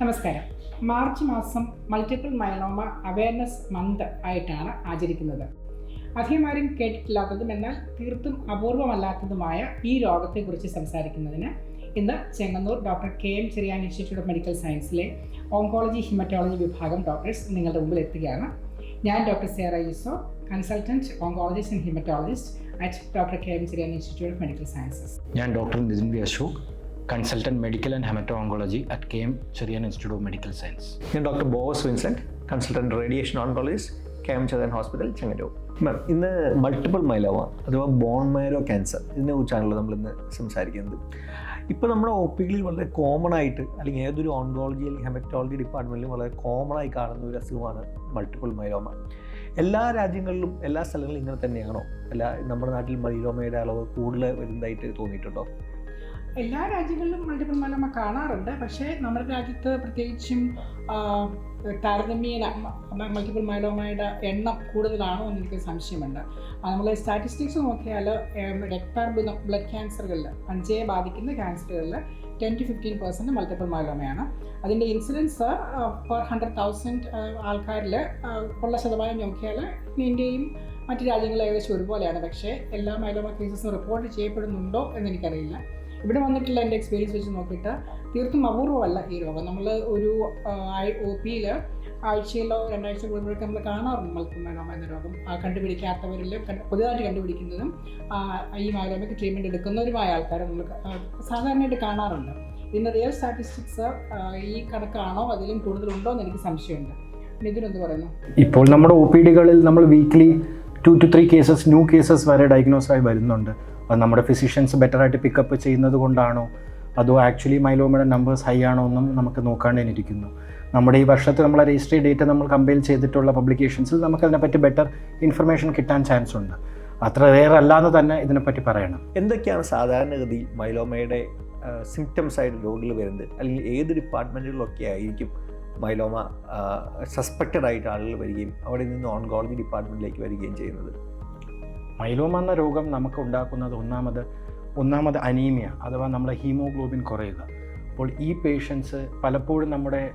നമസ്കാരം. മാർച്ച് മാസം multiple മയലോമ awareness month ആയിട്ടാണ് ആചരിക്കുന്നത്. അധികമാരും കേട്ടിട്ടില്ലാത്തതും എന്നാൽ തീർത്തും അപൂർവമല്ലാത്തതുമായ ഈ രോഗത്തെക്കുറിച്ച് സംസാരിക്കുന്നതിന് ഇന്ന് Chengannur doctor K M Cheriyan institute of medical സയൻസിലെ oncology haematology വിഭാഗം ഡോക്ടേഴ്സ് നിങ്ങളുടെ മുമ്പിൽ എത്തുകയാണ്. ഞാൻ doctor Sera Yuso consultant oncologist and haematologist at doctor K M Cheriyan institute of medical sciences ഞാൻ doctor Nithin V Ashok consultant medical and haemato oncology at K M Cheriyan institute of medical science ഞാൻ doctor Bose Vincent consultant radiation oncologist K M Cheriyan hospital Chengannur ma'am ഇന്ന് multiple myeloma അഥവാ bone Milo cancer ഇതിനെ കുറിച്ചാണല്ലോ നമ്മൾ ഇന്ന് സംസാരിക്കുന്നത്. ഇപ്പോൾ നമ്മുടെ ഒ പികളിൽ വളരെ കോമൺ ആയിട്ട് അല്ലെങ്കിൽ ഏതൊരു ഓൺകോളജി അല്ലെങ്കിൽ ഹെമറ്റോളജി ഡിപ്പാർട്ട്മെന്റിലും വളരെ കോമൺ ആയി കാണുന്ന ഒരു അസുഖമാണ് മൾട്ടിപ്പിൾ മൈലോമ എല്ലാ രാജ്യങ്ങളിലും എല്ലാ സ്ഥലങ്ങളിലും ഇങ്ങനെ തന്നെയാണോ? അല്ല നമ്മുടെ നാട്ടിൽ മൈലോമയുടെ അളവ് കൂടുതൽ വരുന്നതായിട്ട് തോന്നിയിട്ടുണ്ടോ? എല്ലാ രാജ്യങ്ങളിലും മൾട്ടിപ്പിൾ മൈലോമ കാണാറുണ്ട്. പക്ഷേ നമ്മുടെ രാജ്യത്ത് പ്രത്യേകിച്ചും താരതമ്യേന മൾട്ടിപ്പിൾ മൈലോമയുടെ എണ്ണം കൂടുതലാണോ എന്ന് എനിക്ക് സംശയമുണ്ട്. നമ്മൾ സ്റ്റാറ്റിസ്റ്റിക്സ് നോക്കിയാൽ രക്താർബുദം ബ്ലഡ് ക്യാൻസറുകളിൽ അഞ്ചേ ബാധിക്കുന്ന ക്യാൻസറുകളിൽ ten to fifteen percent multiple മൈലോമയാണ് അതിന്റെ ഇൻസിഡൻസ് പെർ ഹൺഡ്രഡ് തൗസൻഡ് ആൾക്കാരിൽ ഉള്ള ശതമാനം നോക്കിയാൽ ഇന്ത്യയും മറ്റ് രാജ്യങ്ങളും ഏകദേശം ഒരുപോലെയാണ്. പക്ഷേ എല്ലാ മൈലോമ കേസസും റിപ്പോർട്ട് ചെയ്യപ്പെടുന്നുണ്ടോ എന്ന് എനിക്കറിയില്ല. ഇവിടെ വന്നിട്ടുള്ള എന്റെ എക്സ്പീരിയൻസ് വെച്ച് നോക്കിയിട്ട് തീർത്തും അപൂർവമല്ല ഈ രോഗം. നമ്മൾ ഒരു ഒ പിയിൽ ആഴ്ചയിലോ രണ്ടാഴ്ച കൂടുമ്പോഴൊക്കെ നമ്മൾ കാണാറുണ്ട് മൾട്ടിപ്പിൾ മൈലോമ എന്ന രോഗം. കണ്ടുപിടിക്കാത്തവരിൽ കണ്ട് പുതിയതായിട്ട് കണ്ടുപിടിക്കുന്നതും ഈ മൈലോമയ്ക്ക് ട്രീറ്റ്മെന്റ് എടുക്കുന്നവരുമായ ആൾക്കാരെ നമ്മൾ സാധാരണയായിട്ട് കാണാറുണ്ട്. ഇതിന്റെ റിയൽ സ്റ്റാറ്റിസ്റ്റിക്സ് ഈ കണക്കാണോ അതിലും കൂടുതലുണ്ടോ എന്ന് എനിക്ക് സംശയമുണ്ട്. ഇപ്പോൾ നമ്മുടെ ഒ പി ഡികളിൽ നമ്മൾ weekly two to three cases new cases വരെ ഡയഗ്നോസ് ആയി വരുന്നുണ്ട്. നമ്മുടെ ഫിസിഷ്യൻസ് ബെറ്ററായിട്ട് പിക്കപ്പ് ചെയ്യുന്നത് കൊണ്ടാണോ? അതോ ആക്ച്വലി മൈലോമയുടെ നമ്പേഴ്സ് ഹൈ ആണോ എന്നും നമുക്ക് നോക്കാണ്ടിരിക്കുന്നു നമ്മുടെ ഈ വർഷത്തെ നമ്മളെ രജിസ്ട്രി ഡേറ്റ നമ്മൾ കമ്പയർ ചെയ്തിട്ടുള്ള പബ്ലിക്കേഷൻസിൽ നമുക്ക് അതിനെപ്പറ്റി ബെറ്റർ ഇൻഫർമേഷൻ കിട്ടാൻ ചാൻസ് ഉണ്ട്. അത്ര റെയർ അല്ലാന്ന് തന്നെ ഇതിനെപ്പറ്റി പറയണം. എന്തൊക്കെയാണ് സാധാരണഗതി മൈലോമയുടെ സിംറ്റംസ് ആയിട്ട് രോഗികൾ വരുന്നത്? അല്ലെങ്കിൽ ഏത് ഡിപ്പാർട്ട്മെന്റുകളിലൊക്കെ ആയിരിക്കും മൈലോമ സസ്പെക്റ്റഡ് ആയിട്ട് ആളുകൾ വരികയും അവിടെ നിന്ന് ഓൺകോളജി ഡിപ്പാർട്ട്മെന്റിലേക്ക് വരികയും ചെയ്യുന്നത്? മൈലോമ എന്ന രോഗം നമുക്ക് ഉണ്ടാക്കുന്നത് ഒന്നാമത് ഒന്നാമത് അനീമിയ അഥവാ നമ്മുടെ ഹീമോഗ്ലോബിൻ കുറയുക. അപ്പോൾ ഈ പേഷ്യൻസ് പലപ്പോഴും നമ്മുടെ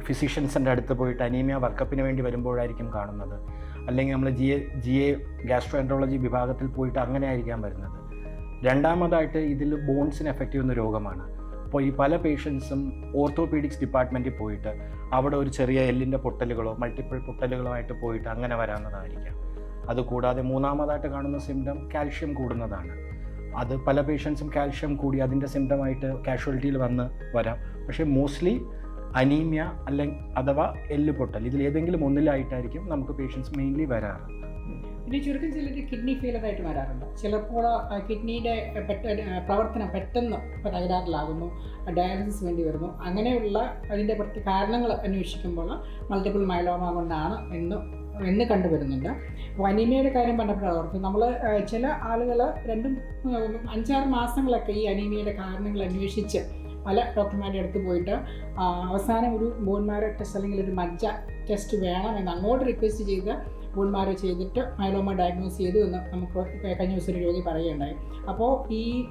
ഫിസിഷ്യൻസിന്റെ അടുത്ത് പോയിട്ട് അനീമിയ വർക്കപ്പിന് വേണ്ടി വരുമ്പോഴായിരിക്കും കാണുന്നത്. അല്ലെങ്കിൽ നമ്മൾ G A G A gastroenterology വിഭാഗത്തിൽ പോയിട്ട് അങ്ങനെ ആയിരിക്കാം വരുന്നത്. രണ്ടാമതായിട്ട് ഇതിൽ ബോൺസിന് എഫക്റ്റ് ചെയ്യുന്ന രോഗമാണ്. അപ്പോൾ ഈ പല പേഷ്യൻസും ഓർത്തോപീഡിക്സ് ഡിപ്പാർട്ട്മെന്റിൽ പോയിട്ട് അവിടെ ഒരു ചെറിയ എല്ലിന്റെ പൊട്ടലുകളോ മൾട്ടിപ്പിൾ പൊട്ടലുകളോ ആയിട്ട് പോയിട്ട് അങ്ങനെ വരാവുന്നതായിരിക്കാം. അതുകൂടാതെ മൂന്നാമതായിട്ട് കാണുന്ന സിംറ്റം കാൽഷ്യം കൂടുന്നതാണ്. അത് പല പേഷ്യൻസും കാൽഷ്യം കൂടി അതിന്റെ സിംറ്റമായിട്ട് കാഷ്വാലിറ്റിയിൽ വന്ന് വരാം. പക്ഷേ മോസ്റ്റ്ലി അനീമിയ അല്ലെങ്കിൽ അഥവാ എല്ല് പൊട്ടൽ ഇതിൽ ഏതെങ്കിലും ഒന്നിലായിട്ടായിരിക്കും നമുക്ക് പേഷ്യൻസ് മെയിൻലി വരാറ്. പിന്നെ ചുരുക്കം ചിലർ കിഡ്നി ഫെയിലർ ആയിട്ട് വരാറുണ്ട്. ചിലപ്പോൾ കിഡ്നിയുടെ പ്രവർത്തനം പെട്ടെന്ന് തകരാറിലാകുന്നു ഡയാലിസിസ് വേണ്ടി വരുന്നു. അങ്ങനെയുള്ള അതിന്റെ കാരണങ്ങൾ അന്വേഷിക്കുമ്പോൾ മൾട്ടിപ്പിൾ മൈലോമ കൊണ്ടാണ് എന്ന് എന്ന് അപ്പോൾ അനീമിയയുടെ കാര്യം പറഞ്ഞപ്പോൾ ഓർത്ത് നമ്മൾ ചില ആളുകൾ രണ്ടും അഞ്ചാറ് മാസങ്ങളൊക്കെ ഈ അനീമിയയുടെ കാരണങ്ങൾ അന്വേഷിച്ച് പല ഡോക്ടർമാരുടെ അടുത്ത് പോയിട്ട് അവസാനം ഒരു ബോൺമാരോ ടെസ്റ്റ് അല്ലെങ്കിൽ ഒരു മജ്ജ ടെസ്റ്റ് വേണമെന്ന് അങ്ങോട്ട് റിക്വസ്റ്റ് ചെയ്ത് ബോൺമാരോ ചെയ്തിട്ട് മൈലോമ ഡയഗ്നോസ് ചെയ്തു എന്ന് നമുക്ക് കഴിഞ്ഞ ദിവസം ഒരു രോഗി പറയുകയുണ്ടായി. അപ്പോൾ ഈ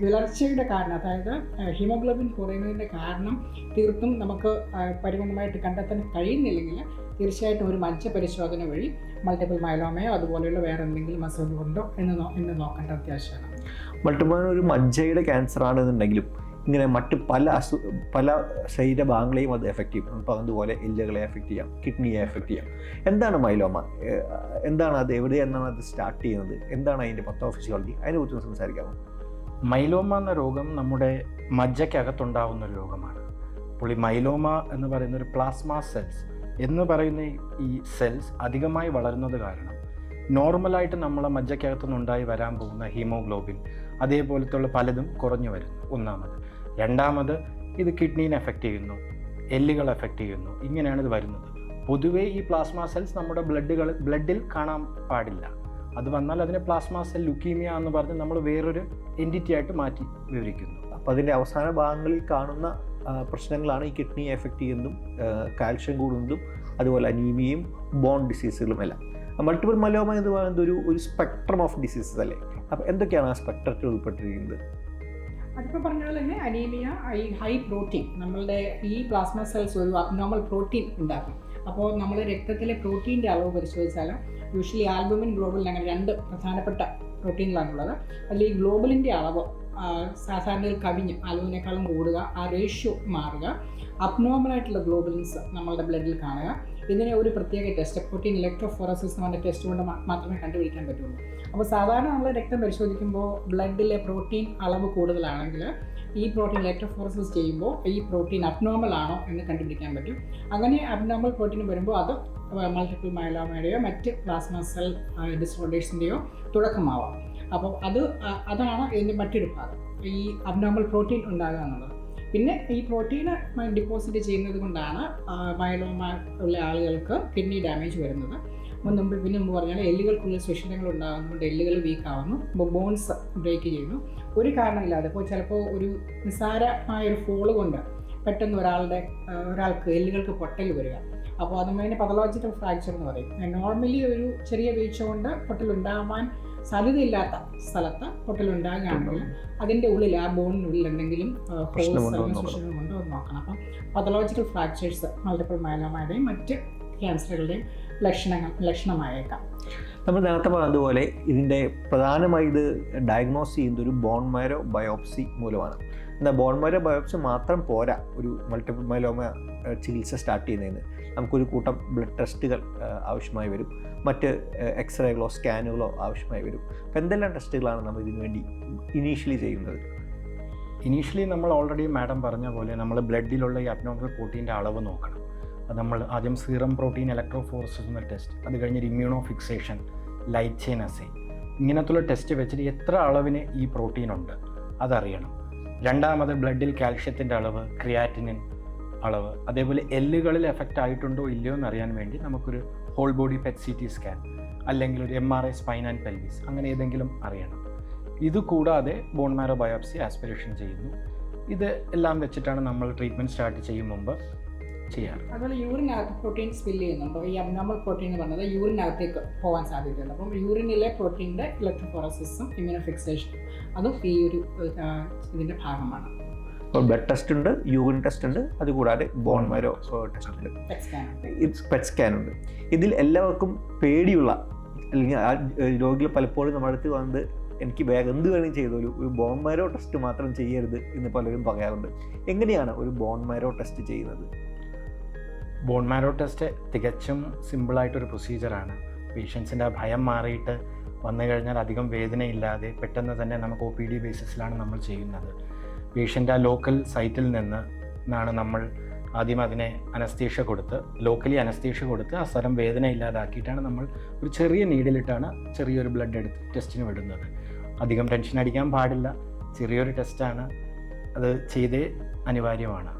വിളർച്ചയുടെ കാരണം അതായത് ഹീമോഗ്ലോബിൻ കുറയുന്നതിന്റെ കാരണം തീർത്തും നമുക്ക് പരിപൂർണമായിട്ട് കണ്ടെത്താൻ കഴിയുന്നില്ലെങ്കിൽ തീർച്ചയായിട്ടും ഒരു മജ്ജ പരിശോധന വഴി മൾട്ടിപ്പിൾ മൈലോമയോ അതുപോലെയുള്ള വേറെ എന്തെങ്കിലും അസുഖമുണ്ടോ എന്ന് എന്ന് നോക്കേണ്ട അത്യാവശ്യമാണ്. മൾട്ടിപ്പിൾ ഒരു മജ്ജയുടെ ക്യാൻസർ ആണെന്നുണ്ടെങ്കിലും ഇങ്ങനെ മറ്റ് പല അസു പല ശരീരഭാഗങ്ങളെയും അത് എഫക്റ്റ് ചെയ്യും. ഇപ്പോൾ അതുപോലെ എല്ലുകളെ എഫക്റ്റ് ചെയ്യാം കിഡ്നിയെ എഫക്റ്റ് ചെയ്യാം. എന്താണ് മൈലോമ എന്താണ് അത് എവിടെയെന്നാണ് അത് സ്റ്റാർട്ട് ചെയ്യുന്നത്? എന്താണ് അതിന്റെ പത്തോഫിസിയോളജി അതിനെക്കുറിച്ച് സംസാരിക്കാമോ? മൈലോമ എന്ന രോഗം നമ്മുടെ മജ്ജയ്ക്കകത്തുണ്ടാവുന്ന ഒരു രോഗമാണ്. അപ്പോൾ ഈ മൈലോമ എന്ന് പറയുന്ന ഒരു പ്ലാസ്മ സെൽസ് എന്ന് പറയുന്ന ഈ സെൽസ് അധികമായി വളരുന്നത് കാരണം നോർമലായിട്ട് നമ്മളെ മജ്ജയ്ക്കകത്തുനിന്നുണ്ടായി വരാൻ പോകുന്ന ഹീമോഗ്ലോബിൻ അതേപോലത്തുള്ള പലതും കുറഞ്ഞു വരുന്നു ഒന്നാമത്. രണ്ടാമത് ഇത് കിഡ്നീനെ എഫക്റ്റ് ചെയ്യുന്നു. എല്ലുകൾ എഫക്റ്റ് ചെയ്യുന്നു. ഇങ്ങനെയാണ് ഇത് വരുന്നത്. പൊതുവേ ഈ പ്ലാസ്മ സെൽസ് നമ്മുടെ ബ്ലഡുകൾ ബ്ലഡിൽ കാണാൻ പാടില്ല. അത് വന്നാൽ അതിനെ പ്ലാസ്മ സെൽ ലുക്കീമിയ എന്ന് പറഞ്ഞ് നമ്മൾ വേറൊരു എന്റിറ്റി ആയിട്ട് മാറ്റി വിവരിക്കുന്നു. അപ്പോൾ അതിന്റെ അവസാന ഭാഗങ്ങളിൽ കാണുന്ന പ്രശ്നങ്ങളാണ് ഈ കിഡ്നിയെ എഫക്റ്റ് ചെയ്യുന്നതും കാൽഷ്യം കൂടുന്നതും അതുപോലെ അനീമിയയും ബോൺ ഡിസീസുകളും എല്ലാം. മൾട്ടിപ്പിൾ മലോമ എന്ന് പറയുന്നത് ഒരു ഒരു സ്പെക്ട്രം ഓഫ് ഡിസീസസ് അല്ലേ? അപ്പോൾ എന്തൊക്കെയാണ് ആ സ്പെക്ട്രത്തിൽ ഉൾപ്പെട്ടിരിക്കുന്നത്? അതിപ്പോൾ പറഞ്ഞ പോലെ തന്നെ അനീമിയ ഹൈ പ്രോട്ടീൻ നമ്മളുടെ ഈ പ്ലാസ്മ സെൽസ് ഒരു അബ്നോർമൽ പ്രോട്ടീൻ ഉണ്ടാക്കും. അപ്പോൾ നമ്മൾ രക്തത്തിലെ പ്രോട്ടീന്റെ അളവ് പരിശോധിച്ചാൽ യൂഷ്വലി ആൽബുമിൻ ഗ്ലോബലിൻ അങ്ങനെ രണ്ട് പ്രധാനപ്പെട്ട പ്രോട്ടീനുകളാണുള്ളത്. അതിൽ ഈ ഗ്ലോബലിന്റെ അളവ് സാധാരണയിൽ കവിഞ്ഞ് ആൽബുമിനേക്കാളും കൂടുക ആ റേഷ്യോ മാറുക അബ്നോർമലായിട്ടുള്ള ഗ്ലോബലിൻസ് നമ്മളുടെ ബ്ലഡിൽ കാണുക. ഇതിനെ ഒരു പ്രത്യേക ടെസ്റ്റ് പ്രോട്ടീൻ ഇലക്ട്രോഫോറസിസ് എന്ന് പറഞ്ഞ ടെസ്റ്റ് കൊണ്ട് മാത്രമേ കണ്ടുപിടിക്കാൻ പറ്റുള്ളൂ. അപ്പോൾ സാധാരണ നമ്മൾ രക്തം പരിശോധിക്കുമ്പോൾ ബ്ലഡിലെ പ്രോട്ടീൻ അളവ് കൂടുതലാണെങ്കിൽ ഈ പ്രോട്ടീൻ ലെറ്റോഫോറസിസ് ചെയ്യുമ്പോൾ ഈ പ്രോട്ടീൻ അബ്നോർമൽ ആണോ എന്ന് കണ്ടുപിടിക്കാൻ പറ്റും. അങ്ങനെ അബ്നോർമൽ പ്രോട്ടീൻ വരുമ്പോൾ അത് മൾട്ടിപ്പിൾ മൈലോമയുടെയോ മറ്റ് പ്ലാസ്മ സെൽ ഡിസോർഡേഴ്സിന്റെയോ തുടക്കമാവാം. അപ്പോൾ അത് അതാണ് ഇതിന്റെ മറ്റൊരു ഭാഗം. ഈ അബ്നോർമൽ പ്രോട്ടീൻ ഉണ്ടാകുക എന്നുള്ളത്. പിന്നെ ഈ പ്രോട്ടീൻ ഡിപ്പോസിറ്റ് ചെയ്യുന്നത് കൊണ്ടാണ് മൈലോമ ഉള്ള ആളുകൾക്ക് കിഡ്നി ഡാമേജ് വരുന്നത്. മുൻ- നമ്മൾ പിന്നെ മുമ്പ് പറഞ്ഞാൽ എല്ലുകൾക്കുള്ളിൽ സുഷിതങ്ങൾ ഉണ്ടാകുന്നതുകൊണ്ട് എല്ലുകൾ വീക്ക് ആവുന്നു ബോൺസ് ബ്രേക്ക് ചെയ്യുന്നു. ഒരു കാരണമില്ലാതെ ഇപ്പോൾ ചിലപ്പോൾ ഒരു നിസ്സാരമായ ഒരു ഫോൾ കൊണ്ട് പെട്ടെന്ന് ഒരാളുടെ ഒരാൾക്ക് എല്ലുകൾക്ക് പൊട്ടൽ വരിക. അപ്പോൾ അതുമതിന് പതലോജിക്കൽ ഫ്രാക്ചർ എന്ന് പറയും. നോർമലി ഒരു ചെറിയ വീഴ്ച കൊണ്ട് പൊട്ടൽ ഉണ്ടാവാൻ സാധ്യതയില്ലാത്ത സ്ഥലത്ത് പൊട്ടൽ ഉണ്ടാകുകയാണെങ്കിൽ അതിന്റെ ഉള്ളിൽ ആ ബോണിനുള്ളിൽ എന്തെങ്കിലും പ്രശ്നമുണ്ടോ എന്ന് നോക്കണം. അപ്പം പതലോജിക്കൽ ഫ്രാക്ചേഴ്സ് മൾട്ടിപ്പിൾ മൈലോമയുടെയും മറ്റ് ക്യാൻസറുകളുടെയും ലക്ഷണങ്ങൾ ലക്ഷണമായേക്കാം. നമ്മൾ നേരത്തെ പറഞ്ഞതുപോലെ ഇതിന്റെ പ്രധാനമായി ഇത് ഡയഗ്നോസ് ചെയ്യുന്നത് ഒരു ബോൺ മാരോ ബയോപ്സി മൂലമാണ്. എന്നാൽ ബോൺ മാരോ ബയോപ്സി മാത്രം പോരാ ഒരു മൾട്ടിപ്പിൾ മൈലോമ ചികിത്സ സ്റ്റാർട്ട് ചെയ്യുന്നതിന്. നമുക്കൊരു കൂട്ടം ബ്ലഡ് ടെസ്റ്റുകൾ ആവശ്യമായി വരും. മറ്റ് എക്സ്റേകളോ സ്കാനുകളോ ആവശ്യമായി വരും. അപ്പോൾ എന്തെല്ലാം ടെസ്റ്റുകളാണ് നമ്മൾ ഇതിനു വേണ്ടി ഇനീഷ്യലി ചെയ്യുന്നത്? ഇനീഷ്യലി നമ്മൾ ഓൾറെഡി മാഡം പറഞ്ഞ പോലെ നമ്മൾ ബ്ലഡിലുള്ള ഈ അബ്നോർമൽ പ്രോട്ടീന്റെ അളവ് നോക്കണം. നമ്മൾ ആദ്യം സീറം പ്രോട്ടീൻ ഇലക്ട്രോഫോറസിസ് എന്ന ടെസ്റ്റ് അത് കഴിഞ്ഞൊരു immuno fixation light chain assay ഇങ്ങനത്തുള്ള ടെസ്റ്റ് വെച്ചിട്ട് എത്ര അളവിന് ഈ പ്രോട്ടീൻ ഉണ്ട്? അതറിയണം. രണ്ടാമത് ബ്ലഡിൽ കാൽഷ്യത്തിന്റെ അളവ് ക്രിയാറ്റിനിൻ അളവ്. അതേപോലെ എല്ലുകളിൽ എഫക്റ്റ് ആയിട്ടുണ്ടോ ഇല്ലയോ എന്ന് അറിയാൻ വേണ്ടി നമുക്കൊരു whole body PET C T scan അല്ലെങ്കിൽ ഒരു M R I spine and pelvis അങ്ങനെ ഏതെങ്കിലും അറിയണം. ഇത് കൂടാതെ ബോൺ മാരോ ബയോപ്സി ആസ്പിറേഷൻ ചെയ്യുന്നു. ഇത് എല്ലാം വെച്ചിട്ടാണ് നമ്മൾ ട്രീറ്റ്മെന്റ് സ്റ്റാർട്ട് ചെയ്യും മുമ്പ്. ചെയ്യാറ് അതുപോലെ യൂറിനകത്ത് പ്രോട്ടീൻ സ്പിൽ ചെയ്യുന്നുണ്ടോ. ഈ അബ്നോമൽ പ്രോട്ടീൻ എന്ന് പറഞ്ഞത് യൂറിനകത്തേക്ക് പോകാൻ സാധ്യതയുണ്ട്. അപ്പം യൂറിനിലെ പ്രോട്ടീന്റെ ഇലക്ട്രോഫോറസിസും ഇമ്യൂണോ ഫിക്സേഷനും അതും ഈ ഒരു ഇതിന്റെ ഭാഗമാണ്. അപ്പോൾ ബ്ലഡ് ടെസ്റ്റ് ഉണ്ട് യൂറിൻ ടെസ്റ്റ് ഉണ്ട് അതുകൂടാതെ ബോൺ മരോ ടെസ്റ്റ് ഉണ്ട്. പെറ്റ് സ്കാൻ ഉണ്ട്. ഇതിൽ എല്ലാവർക്കും പേടിയുള്ള അല്ലെങ്കിൽ ആ രോഗികൾ പലപ്പോഴും നമ്മുടെ അടുത്ത് വന്നത് എനിക്ക് വേഗം എന്ത് വേണമെങ്കിലും ചെയ്തോളൂ ഒരു ബോൺ മാരോ ടെസ്റ്റ് മാത്രം ചെയ്യരുത് എന്ന് പലരും പറയാറുണ്ട്. എങ്ങനെയാണ് ഒരു ബോൺ മാരോ ടെസ്റ്റ് ചെയ്യുന്നത്? ബോൺ മാരോ ടെസ്റ്റ് തികച്ചും സിമ്പിളായിട്ടൊരു പ്രൊസീജിയറാണ് പേഷ്യൻസിന്റെ ഭയം മാറിയിട്ട് വന്നു കഴിഞ്ഞാൽ അധികം വേദനയില്ലാതെ പെട്ടെന്ന് തന്നെ നമുക്ക് ഒ പി ഡി ബേസിസിലാണ് നമ്മൾ ചെയ്യുന്നത്. പേഷ്യന്റ് ആ ലോക്കൽ സൈറ്റിൽ നിന്ന് നിന്നാണ് നമ്മൾ ആദ്യം അതിനെ അനസ്തീഷ കൊടുത്ത് ലോക്കലി അനസ്തീഷ കൊടുത്ത് ആ സ്ഥലം വേദന ഇല്ലാതാക്കിയിട്ടാണ് നമ്മൾ ഒരു ചെറിയ നീഡിലിട്ടാണ് ചെറിയൊരു ബ്ലഡ് എടുത്ത് ടെസ്റ്റിന് വിടുന്നത്. അധികം ടെൻഷൻ അടിക്കാൻ പാടില്ല. ചെറിയൊരു ടെസ്റ്റാണ് അത് ചെയ്തേ അനിവാര്യമാണ്.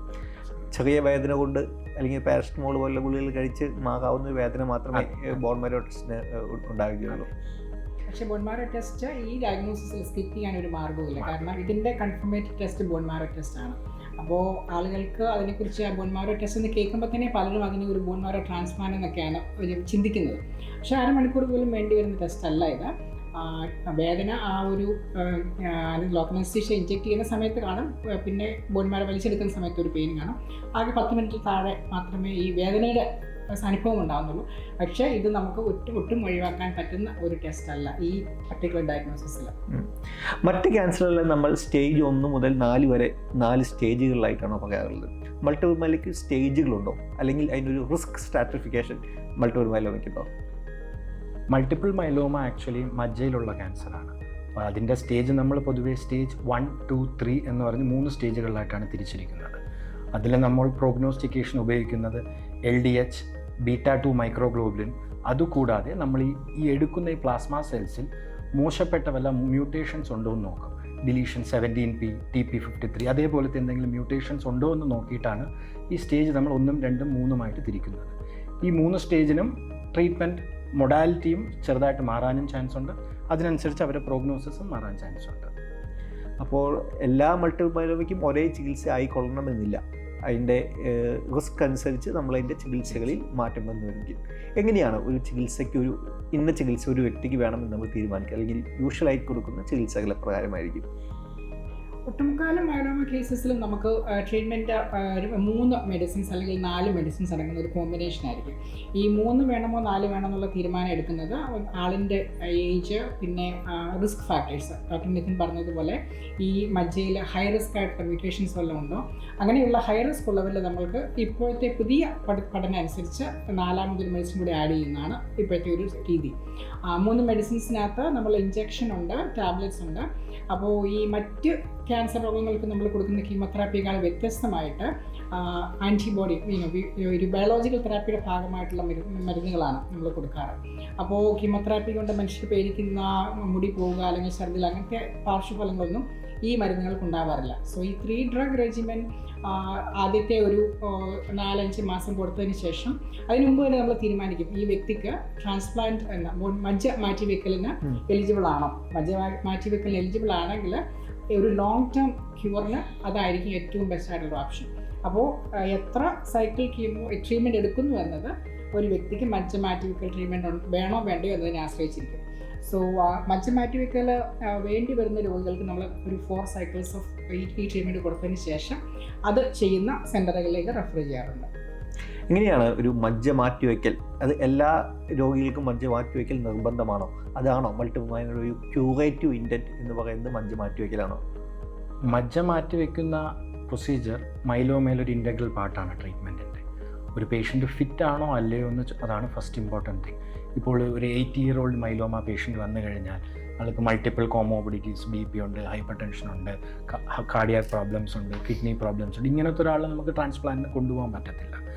ചെറിയ വേദന കൊണ്ട് അല്ലെങ്കിൽ പാരസ്റ്റമോൾ പോലുള്ള ഗുളികൾ കഴിച്ച് മാകാവുന്ന വേദന മാത്രമേ ബോൺ മാരോ ടെസ്റ്റിന് ഉണ്ടാവുകയുള്ളൂ. പക്ഷേ ബോൺമാരോ ടെസ്റ്റ് ഈ ഡയഗ്നോസിസ് സ്കിപ്പ് ചെയ്യാൻ ഒരു മാർഗവുമില്ല. കാരണം ഇതിന്റെ കൺഫർമേറ്റഡ് ടെസ്റ്റ് ബോൺമാരോ ടെസ്റ്റ് ആണ്. അപ്പോൾ ആളുകൾക്ക് അതിനെക്കുറിച്ച് ബോൺമാരോ ടെസ്റ്റ് എന്ന് കേൾക്കുമ്പോൾ തന്നെ പലരും അതിനെ ഒരു ബോൺമാരോ ട്രാൻസ്പ്ലാന്റ് എന്നൊക്കെയാണ് ചിന്തിക്കുന്നത്. പക്ഷേ അരമണിക്കൂർ പോലും വേണ്ടി വരുന്ന ടെസ്റ്റ് അല്ല ഇത്. വേദന ആ ഒരു ലോക്കനസ്തീഷ്യ ഇഞ്ചെക്ട് ചെയ്യുന്ന സമയത്ത് കാണും. പിന്നെ ബോഡിമാരെ വലിച്ചെടുക്കുന്ന സമയത്ത് ഒരു പെയിൻ കാണും. ആകെ പത്ത് മിനിറ്റ് താഴെ മാത്രമേ ഈ വേദനയുടെ അനുഭവം ഉണ്ടാകുന്നുള്ളൂ പക്ഷേ ഇത് നമുക്ക് ഒട്ടും ഒട്ടും ഒഴിവാക്കാൻ പറ്റുന്ന ഒരു ടെസ്റ്റ് അല്ല ഈ പർട്ടിക്കുലർ ഡയഗ്നോസിസിൽ മറ്റ് ക്യാൻസറുകളിൽ നമ്മൾ സ്റ്റേജ് ഒന്ന് മുതൽ നാല് വരെ നാല് സ്റ്റേജുകളിലായിട്ടാണ് പറയാറുള്ളത് മൾട്ടിപ്പിൾ മലയ്ക്ക് സ്റ്റേജുകളുണ്ടോ അല്ലെങ്കിൽ അതിനൊരു റിസ്ക് സ്ട്രാറ്റിഫിക്കേഷൻ മൾട്ടിപ്പിൾ മൈലോമയ്ക്കുണ്ടോ മൾട്ടിപ്പിൾ മൈലോമ ആക്ച്വലി മജ്ജയിലുള്ള ക്യാൻസറാണ് അപ്പോൾ അതിന്റെ സ്റ്റേജ് നമ്മൾ പൊതുവേ സ്റ്റേജ് വൺ ടു ത്രീ എന്ന് പറഞ്ഞ് മൂന്ന് സ്റ്റേജുകളിലായിട്ടാണ് തിരിച്ചിരിക്കുന്നത്. അതിൽ നമ്മൾ പ്രോഗ്നോസ്റ്റിക്കേഷൻ ഉപയോഗിക്കുന്നത് L D H beta two microglobulin അതുകൂടാതെ നമ്മൾ ഈ ഈ എടുക്കുന്ന ഈ പ്ലാസ്മ സെൽസിൽ മോശപ്പെട്ട വല്ല മ്യൂട്ടേഷൻസ് ഉണ്ടോ എന്ന് നോക്കും. Deletion seventeen P T P fifty three അതേപോലത്തെ എന്തെങ്കിലും മ്യൂട്ടേഷൻസ് ഉണ്ടോ എന്ന് നോക്കിയിട്ടാണ് ഈ സ്റ്റേജ് നമ്മൾ ഒന്നും രണ്ടും മൂന്നുമായിട്ട് തിരിക്കുന്നത്. ഈ മൂന്ന് സ്റ്റേജിനും ട്രീറ്റ്മെന്റ് മൊഡാലിറ്റിയും ചെറുതായിട്ട് മാറാനും ചാൻസ് ഉണ്ട്. അതിനനുസരിച്ച് അവരുടെ പ്രോഗ്നോസിസും മാറാൻ ചാൻസ് ഉണ്ട്. അപ്പോൾ എല്ലാ മൾട്ടിപ്പിൾ ഒരേ ചികിത്സ ആയിക്കൊള്ളണമെന്നില്ല. അതിന്റെ റിസ്ക് അനുസരിച്ച് നമ്മളതിന്റെ ചികിത്സകളിൽ മാറ്റം വന്നു വരും എങ്ങനെയാണ് ഒരു ചികിത്സയ്ക്ക് ഒരു ഇന്ന ചികിത്സ ഒരു വ്യക്തിക്ക് വേണമെന്ന് നമ്മൾ തീരുമാനിക്കുക? അല്ലെങ്കിൽ യൂഷ്വലായി കൊടുക്കുന്ന ചികിത്സകൾ എപ്രകാരമായിരിക്കും ഒട്ടുമുക്കാലും മയോലോമ കേസസിലും നമുക്ക് ട്രീറ്റ്മെന്റ് മൂന്ന് മെഡിസിൻസ് അല്ലെങ്കിൽ നാല് മെഡിസിൻസ് അടങ്ങുന്ന ഒരു കോമ്പിനേഷൻ ആയിരിക്കും. ഈ മൂന്ന് വേണമോ നാല് വേണമോ എന്നുള്ള തീരുമാനം എടുക്കുന്നത് ആളിന്റെ ഏജ് പിന്നെ റിസ്ക് ഫാക്ടേഴ്സ് ഡോക്ടർ നിതിൻ പറഞ്ഞതുപോലെ ഈ മജ്ജയിൽ ഹൈ റിസ്ക് ആയിട്ടുള്ള മ്യൂട്ടേഷൻസ് വല്ലതും ഉണ്ടോ? അങ്ങനെയുള്ള ഹൈ റിസ്ക് ഉള്ളവരിൽ നമ്മൾക്ക് ഇപ്പോഴത്തെ പുതിയ പഠ പഠനം അനുസരിച്ച് നാലാമതൊരു മെഡിസിൻ കൂടി ആഡ് ചെയ്യുന്നതാണ് ഇപ്പോഴത്തെ ഒരു രീതി. മൂന്ന് മെഡിസിൻസിനകത്ത് നമ്മൾ ഇഞ്ചക്ഷൻ ഉണ്ട് ടാബ്ലറ്റ്സ് ഉണ്ട്. അപ്പോൾ ഈ മറ്റ് ക്യാൻസർ രോഗങ്ങൾക്ക് നമ്മൾ കൊടുക്കുന്ന കീമോതെറാപ്പിയേക്കാൾ വ്യത്യസ്തമായിട്ട് ആന്റിബോഡി ഒരു ബയോളജിക്കൽ തെറാപ്പിയുടെ ഭാഗമായിട്ടുള്ള മരുന്ന് മരുന്നുകളാണ് നമ്മൾ കൊടുക്കാറ്. അപ്പോൾ കീമോതെറാപ്പി കൊണ്ട് മനുഷ്യർ പേടിക്കുന്ന മുടി പോവുക അല്ലെങ്കിൽ ഛർദിൽ അങ്ങനത്തെ പാർശ്വഫലങ്ങളൊന്നും ഈ മരുന്നുകൾക്ക് ഉണ്ടാവാറില്ല. സോ ഈ ത്രീ ഡ്രഗ് റെജിമെൻ ആദ്യത്തെ ഒരു നാലഞ്ച് മാസം കൊടുത്തതിന് ശേഷം അതിന് മുമ്പ് തന്നെ നമ്മൾ തീരുമാനിക്കും ഈ വ്യക്തിക്ക് ട്രാൻസ്പ്ലാന്റ് എന്ന മജ്ജ മാറ്റിവെക്കലിന്. എലിജിബിൾ ആണോ? മജ്ജ മാറ്റിവെക്കലിന് എലിജിബിൾ ആണെങ്കിൽ ഒരു ലോങ് ടേം ക്യൂറിന് അതായിരിക്കും ഏറ്റവും ബെസ്റ്റ് ആയിട്ടുള്ള ഓപ്ഷൻ അപ്പോൾ എത്ര സൈക്കിൾ കീമോ ട്രീറ്റ്മെന്റ് എടുക്കുന്നു എന്നത് ഒരു വ്യക്തിക്ക് മജ്ജമാറ്റിവിക്കൽ ട്രീറ്റ്മെന്റ് വേണോ വേണ്ടയോ എന്നതിനെ ആശ്രയിച്ചിരിക്കും. സോ മജ്ജമാറ്റിവിക്കൽ വേണ്ടി വരുന്ന രോഗികൾക്ക് നമ്മൾ ഒരു ഫോർ സൈക്കിൾസ് ഓഫ് ഈ ട്രീറ്റ്മെന്റ് കൊടുത്തതിന് ശേഷം അത് ചെയ്യുന്ന സെന്ററുകളിലേക്ക് റെഫർ ചെയ്യാറുണ്ട്. എങ്ങനെയാണ് ഒരു മജ്ജ മാറ്റിവെക്കൽ. അത് എല്ലാ രോഗികൾക്കും മജ്ജ മാറ്റിവെക്കൽ നിർബന്ധമാണോ? അതാണോ മൾട്ടിപ്പിൾ മൈനോട് ഒരു ക്യൂറേറ്റീവ് ഇന്റന്റ് എന്ന് പറയുന്നത് മജ്ജ മാറ്റിവെക്കലാണോ? മജ്ജ മാറ്റിവെക്കുന്ന പ്രൊസീജിയർ മൈലോമേലൊരു ഇന്റഗ്രൽ പാർട്ടാണ് ട്രീറ്റ്മെന്റിന്റെ ഒരു പേഷ്യന്റ് ഫിറ്റ് ആണോ അല്ലയോ എന്ന് അതാണ് ഫസ്റ്റ് ഇമ്പോർട്ടന്റ് തിങ് ഇപ്പോൾ ഒരു eighty year old myeloma patient വന്നു കഴിഞ്ഞാൽ ആൾക്ക് മൾട്ടിപ്പിൾ കോമോബിഡിറ്റീസ് ബി പി ഉണ്ട് ഹൈപ്പർ ടെൻഷൻ ഉണ്ട് കാർഡിയാക് പ്രോബ്ലംസ് ഉണ്ട് കിഡ്നി പ്രോബ്ലംസ് ഉണ്ട്. ഇങ്ങനത്തെ ഒരാളെ നമുക്ക് ട്രാൻസ്പ്ലാന്റിന് കൊണ്ടുപോകാൻ പറ്റത്തില്ല.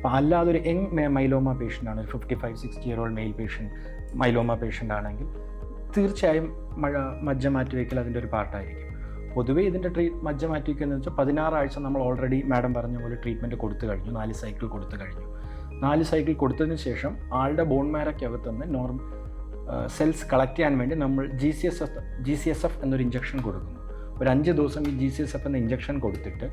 അപ്പോൾ അല്ലാതെ ഒരു യങ് മൈലോമ പേഷ്യന്റ് ആണ് ഒരു fifty five sixty year old male patient myeloma patient ആണെങ്കിൽ തീർച്ചയായും മഴ മജ്ജ മാറ്റിവെക്കൽ അതിന്റെ ഒരു പാർട്ടായിരിക്കും പൊതുവേ ഇതിന്റെ ട്രീ മജ്ജ മാറ്റിവെക്കുക എന്ന് വെച്ചാൽ പതിനാറാഴ്ച നമ്മൾ ഓൾറെഡി മാഡം പറഞ്ഞ പോലെ ട്രീറ്റ്മെന്റ് കൊടുത്തു കഴിഞ്ഞു നാല് സൈക്കിൾ കൊടുത്തു കഴിഞ്ഞു. നാല് സൈക്കിൾ കൊടുത്തതിന് ശേഷം ആളുടെ ബോൺ മാരക്കകത്തുനിന്ന് നോർമൽ സെൽസ് കളക്ട് ചെയ്യാൻ വേണ്ടി നമ്മൾ G C S F G C S F എന്നൊരു ഇഞ്ചക്ഷൻ കൊടുക്കുന്നു. ഒരു അഞ്ച് ദിവസം ഈ ജി സി എസ് എഫ് എന്ന ഇഞ്ചക്ഷൻ കൊടുത്തിട്ട്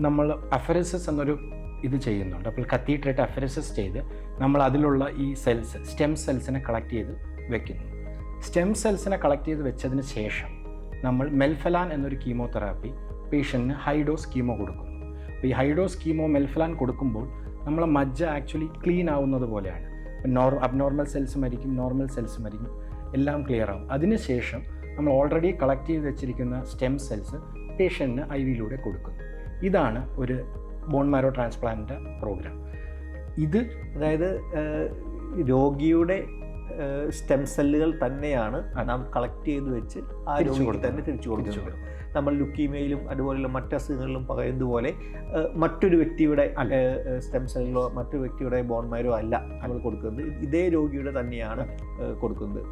നമ്മൾ അഫറസിസ് എന്നൊരു ഇത് ചെയ്യുന്നുണ്ട്. അപ്പോൾ കത്തീട്രേറ്റ് അഫരസിസ് ചെയ്ത് നമ്മൾ അതിലുള്ള ഈ സെൽസ് സ്റ്റെം സെൽസിനെ കളക്ട് ചെയ്ത് വെക്കുന്നു. സ്റ്റെം സെൽസിനെ കളക്ട് ചെയ്ത് വെച്ചതിന് ശേഷം നമ്മൾ മെൽഫലാൻ എന്നൊരു കീമോതെറാപ്പി പേഷ്യന്റിന് ഹൈഡോസ് കീമോ കൊടുക്കുന്നു. അപ്പോൾ ഈ ഹൈഡോസ് കീമോ മെൽഫലാൻ കൊടുക്കുമ്പോൾ നമ്മളെ മജ്ജ ആക്ച്വലി ക്ലീൻ ആവുന്നത് പോലെയാണ്. നോർ അബ്നോർമൽ സെൽസ് മരിക്കും നോർമൽ സെൽസ് മരിക്കും എല്ലാം ക്ലിയർ ആവും. അതിനുശേഷം നമ്മൾ ഓൾറെഡി കളക്ട് ചെയ്ത് വെച്ചിരിക്കുന്ന സ്റ്റെം സെൽസ് പേഷ്യന്റിന് ഐ വിയിലൂടെ കൊടുക്കുന്നു. ഇതാണ് ഒരു ബോൺ മാരോ ട്രാൻസ്പ്ലാന്റ് പ്രോഗ്രാം. ഇത് അതായത് രോഗിയുടെ സ്റ്റെം സെല്ലുകൾ തന്നെയാണ് നാം കളക്ട് ചെയ്ത് വെച്ച് ആ രോഗിക്ക് തന്നെ തിരിച്ചു കൊടുക്കുക കൊടുക്കുന്നത്. നമ്മൾ ലുക്കീമയിലും അതുപോലെയുള്ള മറ്റ് അസുഖങ്ങളിലും പറയുന്നതുപോലെ മറ്റൊരു വ്യക്തിയുടെ സ്റ്റെം സെല്ലുകളോ മറ്റൊരു വ്യക്തിയുടെ ബോൺമാരോ അല്ല നമ്മൾ കൊടുക്കുന്നത്. ഇതേ രോഗിയുടെ തന്നെയാണ് കൊടുക്കുന്നത്.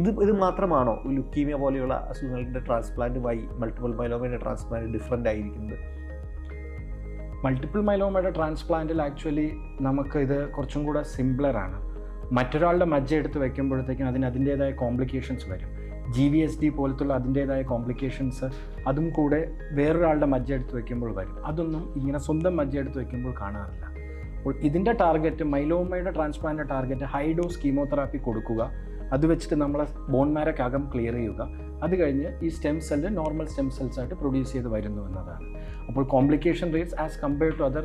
ഇത് ഇത് മാത്രമാണോ ലുക്കീമിയ പോലെയുള്ള അസുഖങ്ങളുടെ ട്രാൻസ്പ്ലാന്റുമായി മൾട്ടിപ്പിൾ മൈലോമയുടെ ട്രാൻസ്പ്ലാന്റ് ഡിഫറെന്റ് ആയിരിക്കുന്നത്? മൾട്ടിപ്പിൾ മൈലോമയുടെ ട്രാൻസ്പ്ലാന്റിൽ ആക്ച്വലി നമുക്ക് ഇത് കുറച്ചും കൂടെ സിംപ്ലറാണ് മറ്റൊരാളുടെ മജ്ജ എടുത്ത് വെക്കുമ്പോഴത്തേക്കും അതിന് അതിന്റേതായ കോംപ്ലിക്കേഷൻസ് വരും. ജി വി എസ് ഡി പോലത്തുള്ള അതിന്റേതായ കോംപ്ലിക്കേഷൻസ് അതും കൂടെ വേറൊരാളുടെ മജ്ജ എടുത്ത് വെക്കുമ്പോൾ വരും. അതൊന്നും ഇങ്ങനെ സ്വന്തം മജ്ജ എടുത്ത് വെക്കുമ്പോൾ കാണാറില്ല. അപ്പോൾ ഇതിന്റെ target മൈലോമയുടെ transplant target high dose chemotherapy കൊടുക്കുക. അത് വെച്ചിട്ട് നമ്മളെ ബോൺ മാരക്കകം ക്ലിയർ ചെയ്യുക. അത് കഴിഞ്ഞ് ഈ stem cell normal stem cells ആയിട്ട് പ്രൊഡ്യൂസ് ചെയ്ത് വരുന്നു എന്നതാണ്. അപ്പോൾ complication rates as compared to other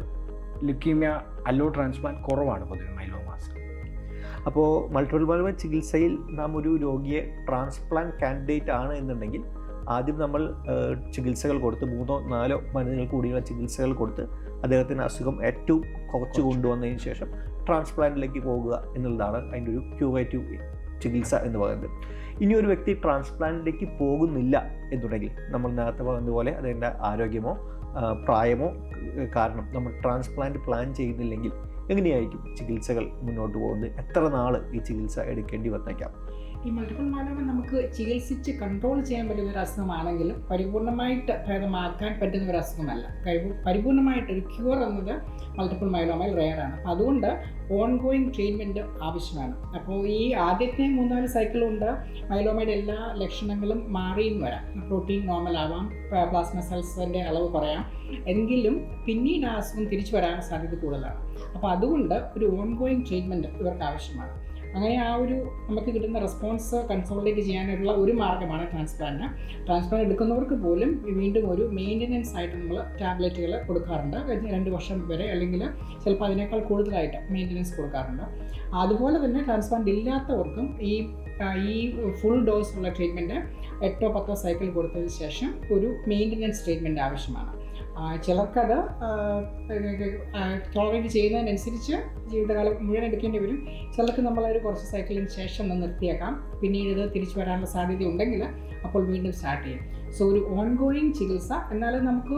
leukaemia allo transplant കുറവാണ് പൊതുവെ മൈലോമാസ് അപ്പോൾ മൾട്ടിപ്പിൾ മൈലോമ ചികിത്സയിൽ നാം ഒരു രോഗിയെ ട്രാൻസ്പ്ലാന്റ് കാൻഡിഡേറ്റ് ആണ് എന്നുണ്ടെങ്കിൽ ആദ്യം നമ്മൾ ചികിത്സകൾ കൊടുത്ത് മൂന്നോ നാലോ മരുന്നുകൾ കൂടിയുള്ള ചികിത്സകൾ കൊടുത്ത് അദ്ദേഹത്തിന് അസുഖം ഏറ്റവും കുറച്ച് കൊണ്ടുവന്നതിന് ശേഷം ട്രാൻസ്പ്ലാന്റിലേക്ക് പോകുക എന്നുള്ളതാണ് അതിന്റെ ഒരു ക്യൂറേറ്റീവ് ചികിത്സ എന്ന് പറയുന്നത്. ഇനി ഒരു വ്യക്തി ട്രാൻസ്പ്ലാന്റിലേക്ക് പോകുന്നില്ല എന്നുണ്ടെങ്കിൽ നമ്മൾ നേരത്തെ പറഞ്ഞതുപോലെ അദ്ദേഹത്തിന്റെ ആരോഗ്യമോ പ്രായമോ കാരണം നമ്മൾ ട്രാൻസ്പ്ലാന്റ് പ്ലാൻ ചെയ്യുന്നില്ലെങ്കിൽ എങ്ങനെയായിരിക്കും ചികിത്സകൾ മുന്നോട്ട് പോകുന്നത്? എത്ര നാൾ ഈ ചികിത്സ എടുക്കേണ്ടി വന്നേക്കാം? ഈ മൾട്ടിപ്പിൾ മൈലോമ നമുക്ക് ചികിത്സിച്ച് കൺട്രോൾ ചെയ്യാൻ പറ്റുന്ന ഒരു അസുഖമാണെങ്കിലും പരിപൂർണമായിട്ട് ഭേദമാക്കാൻ പറ്റുന്ന ഒരു അസുഖമല്ല. പരിപൂർണമായിട്ട് ഒരു ക്യൂർ എന്നത് മൾട്ടിപ്പിൾ മൈലോമയിൽ റെയറാണ് അപ്പോൾ അതുകൊണ്ട് ഓൺ ഗോയിങ് ട്രീറ്റ്മെന്റ് ആവശ്യമാണ്. അപ്പോൾ ഈ ആദ്യത്തെ മൂന്നാൽ സൈക്കിളുണ്ട് മൈലോമയുടെ എല്ലാ ലക്ഷണങ്ങളും മാറിയും വരാം. പ്രോട്ടീൻ നോർമൽ ആവാം പ്ലാസ്മ സെൽസിന്റെ അളവ് കുറയാം. എങ്കിലും പിന്നീട് ആ അസുഖം തിരിച്ചു വരാൻ സാധ്യത കൂടുതലാണ്. അപ്പോൾ അതുകൊണ്ട് ഒരു ഓൺ ഗോയിങ് ട്രീറ്റ്മെന്റ് ഇവർക്ക് ആവശ്യമാണ്. അങ്ങനെ ആ ഒരു നമുക്ക് കിട്ടുന്ന റെസ്പോൺസ് കൺസോളിഡേറ്റ് ചെയ്യാനുള്ള ഒരു മാർഗമാണ് ട്രാൻസ്പ്ലാന്റ് ട്രാൻസ്പ്ലാന്റ് എടുക്കുന്നവർക്ക് പോലും വീണ്ടും ഒരു മെയിന്റനൻസ് ആയിട്ട് നമ്മൾ ടാബ്ലറ്റുകൾ കൊടുക്കാറുണ്ട്. രണ്ട് വർഷം വരെ അല്ലെങ്കിൽ ചിലപ്പോൾ അതിനേക്കാൾ കൂടുതലായിട്ട് മെയിന്റനൻസ് കൊടുക്കാറുണ്ട്. അതുപോലെ തന്നെ ട്രാൻസ്പ്ലാന്റ് ഇല്ലാത്തവർക്കും ഈ ഈ ഫുൾ ഡോസ് ഉള്ള ട്രീറ്റ്മെന്റ് എട്ടോ പത്തോ സൈക്കിൾ കൊടുത്തതിന് ശേഷം ഒരു മെയിന്റനൻസ് ട്രീറ്റ്മെന്റ് ആവശ്യമാണ്. ചിലർക്കത് ടോളറേറ്റ് ചെയ്യുന്നതിനനുസരിച്ച് ജീവിതകാലം മുഴുവൻ എടുക്കേണ്ടി വരും. ചിലർക്ക് നമ്മളൊരു കുറച്ച് സൈക്കിളിന് ശേഷം ഒന്ന് നിർത്തിയേക്കാം. പിന്നീട് ഇത് തിരിച്ചു വരാനുള്ള സാധ്യത ഉണ്ടെങ്കിൽ അപ്പോൾ വീണ്ടും സ്റ്റാർട്ട് ചെയ്യും. സോ ഒരു ഓൺഗോയിങ് ചികിത്സ. എന്നാലും നമുക്ക്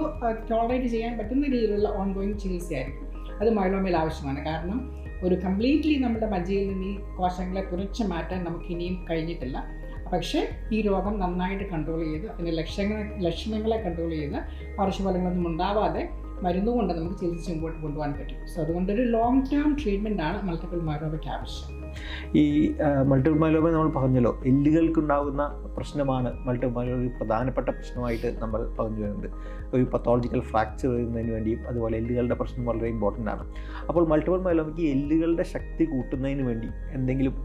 ടോളറേറ്റ് ചെയ്യാൻ പറ്റുന്ന രീതിയിലുള്ള ഓൺഗോയിങ് ചികിത്സയായിരിക്കും. അത് മൈലോമയിൽ ആവശ്യമാണ്. കാരണം ഒരു കംപ്ലീറ്റ്ലി നമ്മുടെ മജ്ജയിൽ നിന്ന് ഈ കോശങ്ങളെ കുറച്ച് മാറ്റാൻ നമുക്ക് ഇനിയും കഴിഞ്ഞിട്ടില്ല. പക്ഷേ ഈ രോഗം നന്നായിട്ട് കൺട്രോൾ ചെയ്ത് അതിന്റെ ലക്ഷണങ്ങൾ ലക്ഷണങ്ങളെ കൺട്രോൾ ചെയ്ത് പാർശ്വഫലങ്ങളൊന്നും ഉണ്ടാവാതെ മരുന്നുകൊണ്ട് നമുക്ക് ചികിത്സിച്ച് മുമ്പോട്ട് കൊണ്ടുപോകാൻ പറ്റും. സോ അതുകൊണ്ടൊരു ലോങ് ടേം ട്രീറ്റ്മെന്റ് ആണ് മൾട്ടിപ്പിൾ മൈറോബയ്ക്ക് ആവശ്യം ഈ മൾട്ടിപ്പിൾ മൈലോമ നമ്മൾ പറഞ്ഞല്ലോ എല്ലുകൾക്കുണ്ടാകുന്ന പ്രശ്നമാണ് മൾട്ടിപ്പിൾ മൈലോമ പ്രധാനപ്പെട്ട പ്രശ്നമായിട്ട് നമ്മൾ പറഞ്ഞു വരുന്നത്. ഒരു പത്തോളജിക്കൽ ഫ്രാക്ചർ വരുന്നതിന് വേണ്ടിയും അതുപോലെ എല്ലുകളുടെ പ്രശ്നം വളരെ ഇമ്പോർട്ടന്റ് ആണ്. അപ്പോൾ മൾട്ടിപ്പിൾ മൈലോമയ്ക്ക് എല്ലുകളുടെ ശക്തി കൂട്ടുന്നതിന് വേണ്ടി എന്തെങ്കിലും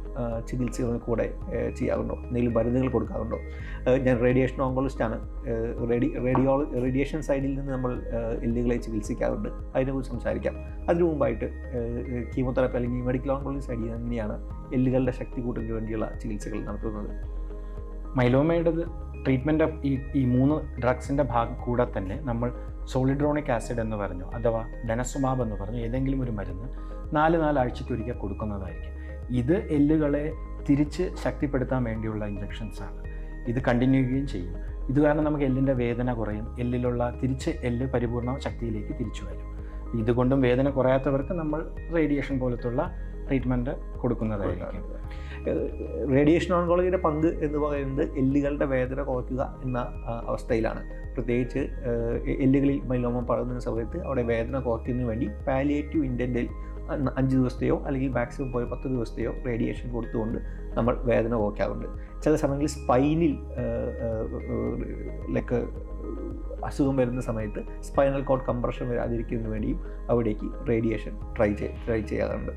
ചികിത്സകൾ കൂടെ ചെയ്യാറുണ്ടോ? എന്തെങ്കിലും മരുന്നുകൾ കൊടുക്കാറുണ്ടോ? ഞാൻ റേഡിയേഷൻ ഓങ്കോളജിസ്റ്റ് ആണ്. റേഡി റേഡിയോ റേഡിയേഷൻ സൈഡിൽ നിന്ന് നമ്മൾ എല്ലുകളെ ചികിത്സിക്കാറുണ്ട്. അതിനെക്കുറിച്ച് സംസാരിക്കാം. അതിനു മുമ്പായിട്ട് കീമോതെറാപ്പി അല്ലെങ്കിൽ മെഡിക്കൽ ഓങ്കോളജി സൈഡിൽ തന്നെയാണ് എല്ലുകളുടെ ശക്തി കൂട്ടലിന് വേണ്ടിയുള്ള ചികിത്സകൾ നടത്തുന്നത്. മൈലോമയുടേത് ട്രീറ്റ്മെന്റ് ഈ ഈ മൂന്ന് ഡ്രഗ്സിന്റെ ഭാഗം കൂടെ തന്നെ നമ്മൾ സോളിഡ്രോണിക് ആസിഡ് എന്ന് പറഞ്ഞു അഥവാ ഡെനസുമാബ് എന്ന് പറഞ്ഞു ഏതെങ്കിലും ഒരു മരുന്ന് നാല് നാലാഴ്ചയ്ക്കൊരിക്കൽ കൊടുക്കുന്നതായിരിക്കും. ഇത് എല്ലുകളെ തിരിച്ച് ശക്തിപ്പെടുത്താൻ വേണ്ടിയുള്ള ഇഞ്ചക്ഷൻസാണ് ഇത് കണ്ടിന്യൂ ചെയ്യുകയും ചെയ്യും. ഇത് കാരണം നമുക്ക് എല്ലിന്റെ വേദന കുറയും. എല്ലിലുള്ള തിരിച്ച് എല്ല് പരിപൂർണ ശക്തിയിലേക്ക് തിരിച്ചു വരും. ഇതുകൊണ്ടും വേദന കുറയാത്തവർക്ക് നമ്മൾ റേഡിയേഷൻ പോലത്തുള്ള ട്രീറ്റ്മെന്റ് കൊടുക്കുന്നതായിരിക്കും. റേഡിയേഷൻ ഓൺകോളജിയുടെ പങ്ക് എന്ന് പറയുന്നത് എല്ലുകളുടെ വേദന കുറയ്ക്കുക എന്ന അവസ്ഥയിലാണ്. പ്രത്യേകിച്ച് എല്ലുകളിൽ മൈലോമ പടരുന്ന സമയത്ത് അവിടെ വേദന കുറയ്ക്കുന്നതിന് വേണ്ടി പാലിയേറ്റീവ് ഇന്റന്റിൽ അഞ്ച് ദിവസത്തെയോ അല്ലെങ്കിൽ മാക്സിമം പോയി പത്ത് ദിവസത്തെയോ റേഡിയേഷൻ കൊടുത്തുകൊണ്ട് നമ്മൾ വേദന കുറയ്ക്കാറുണ്ട്. ചില സമയങ്ങളിൽ സ്പൈനിൽ ലൈക്ക് അസുഖം വരുന്ന സമയത്ത് സ്പൈനൽ കോഡ് കംപ്രഷൻ വരാതിരിക്കുന്നതിന് വേണ്ടിയും അവിടേക്ക് റേഡിയേഷൻ ട്രൈ ചെയ് ട്രൈ ചെയ്യാറുണ്ട്.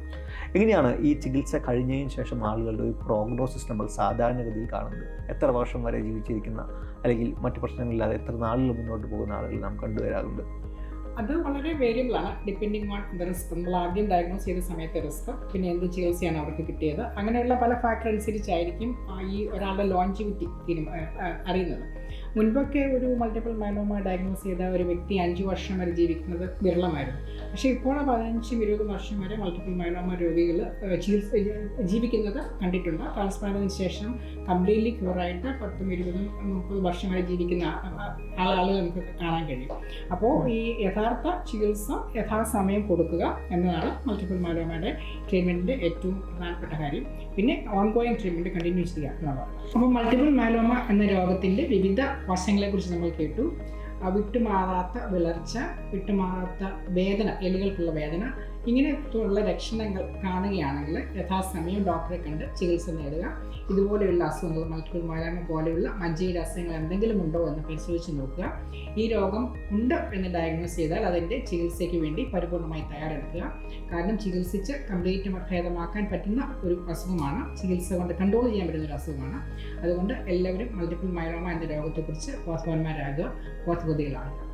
എങ്ങനെയാണ് ഈ ചികിത്സ കഴിഞ്ഞതിന് ശേഷം ആളുകളുടെ ഒരു പ്രോഗ്നോസിസ് നമ്മൾ സാധാരണഗതിയിൽ കാണുന്നത്? എത്ര വർഷം വരെ ജീവിച്ചിരിക്കുന്ന അല്ലെങ്കിൽ മറ്റു പ്രശ്നങ്ങളില്ലാതെ എത്ര നാളുകൾ മുന്നോട്ട് പോകുന്ന ആളുകൾ നാം കണ്ടുവരാറുണ്ട്? അത് വളരെ വേരിയബിൾ ആണ്. ഡിപ്പെൻഡിങ് ഓൺ ദ റിസ്ക് നമ്മൾ ആദ്യം ഡയഗ്നോസ് ചെയ്ത സമയത്തെ റിസ്ക് പിന്നെ എന്ത് ചികിത്സയാണ് അവർക്ക് കിട്ടിയത്. അങ്ങനെയുള്ള പല ഫാക്ടർ അനുസരിച്ചായിരിക്കും ഈ ഒരാളുടെ ലോഞ്ചിവിറ്റി തീരുമാനം അറിയുന്നത്. മുൻപൊക്കെ ഒരു മൾട്ടിപ്പിൾ മൈലോമ ഡയഗ്നോസ് ചെയ്ത ഒരു വ്യക്തി അഞ്ച് വർഷം വരെ ജീവിക്കുന്നത് വിരളമായിരുന്നു. പക്ഷേ ഇപ്പോൾ പതിനഞ്ചും ഇരുപത് വർഷം വരെ മൾട്ടിപ്പിൾ മൈലോമ രോഗികൾ ചികിത്സ ജീവിക്കുന്നത് കണ്ടിട്ടുണ്ട്. ട്രാൻസ്പ്ലാന്റിന് ശേഷം കംപ്ലീറ്റ്ലി ക്യൂറായിട്ട് പത്തും ഇരുപതും മുപ്പത് വർഷം വരെ ജീവിക്കുന്ന ആളുകൾ നമുക്ക് കാണാൻ കഴിയും. അപ്പോൾ ഈ യഥാർത്ഥ ചികിത്സ യഥാസമയം കൊടുക്കുക എന്നതാണ് മൾട്ടിപ്പിൾ മൈലോമയുടെ ട്രീറ്റ്മെന്റിന്റെ ഏറ്റവും പ്രധാനപ്പെട്ട കാര്യം. പിന്നെ ഓൺഗോയിങ് ട്രീറ്റ്മെന്റ് കണ്ടിന്യൂ ചെയ്യുക എന്നുള്ളതാണ് അപ്പോൾ മൾട്ടിപ്പിൾ മൈലോമ എന്ന രോഗത്തിന്റെ വിവിധ വശങ്ങളെക്കുറിച്ച് നമ്മൾ കേട്ടു. വിട്ടുമാറാത്ത വിളർച്ച വിട്ടുമാറാത്ത വേദന എല്ലുകൾക്കുള്ള വേദന ഇങ്ങനെയുള്ള ലക്ഷണങ്ങൾ കാണുകയാണെങ്കിൽ യഥാസമയം ഡോക്ടറെ കണ്ട് ചികിത്സ നേടുക. ഇതുപോലെയുള്ള അസുഖങ്ങൾ മൾട്ടിപ്പിൾ മലയാളം പോലെയുള്ള മജ്ജയുടെ അസുഖങ്ങൾ എന്തെങ്കിലും ഉണ്ടോ എന്ന് പരിശോധിച്ച് നോക്കുക. ഈ രോഗം ഉണ്ട് എന്ന് ഡയഗ്നോസ് ചെയ്താൽ അതിന്റെ ചികിത്സയ്ക്ക് വേണ്ടി പരിപൂർണമായി തയ്യാറെടുക്കുക. കാരണം ചികിത്സിച്ച് കംപ്ലീറ്റ് ഭേദമാക്കാൻ പറ്റുന്ന ഒരു അസുഖമാണ്. ചികിത്സ കൊണ്ട് കൺട്രോൾ ചെയ്യാൻ പറ്റുന്ന ഒരു അസുഖമാണ്. അതുകൊണ്ട് എല്ലാവരും മൾട്ടിപ്പിൾ മൈലോമ എന്ന രോഗത്തെക്കുറിച്ച് ബോധവാന്മാരാകുക. को दिलाया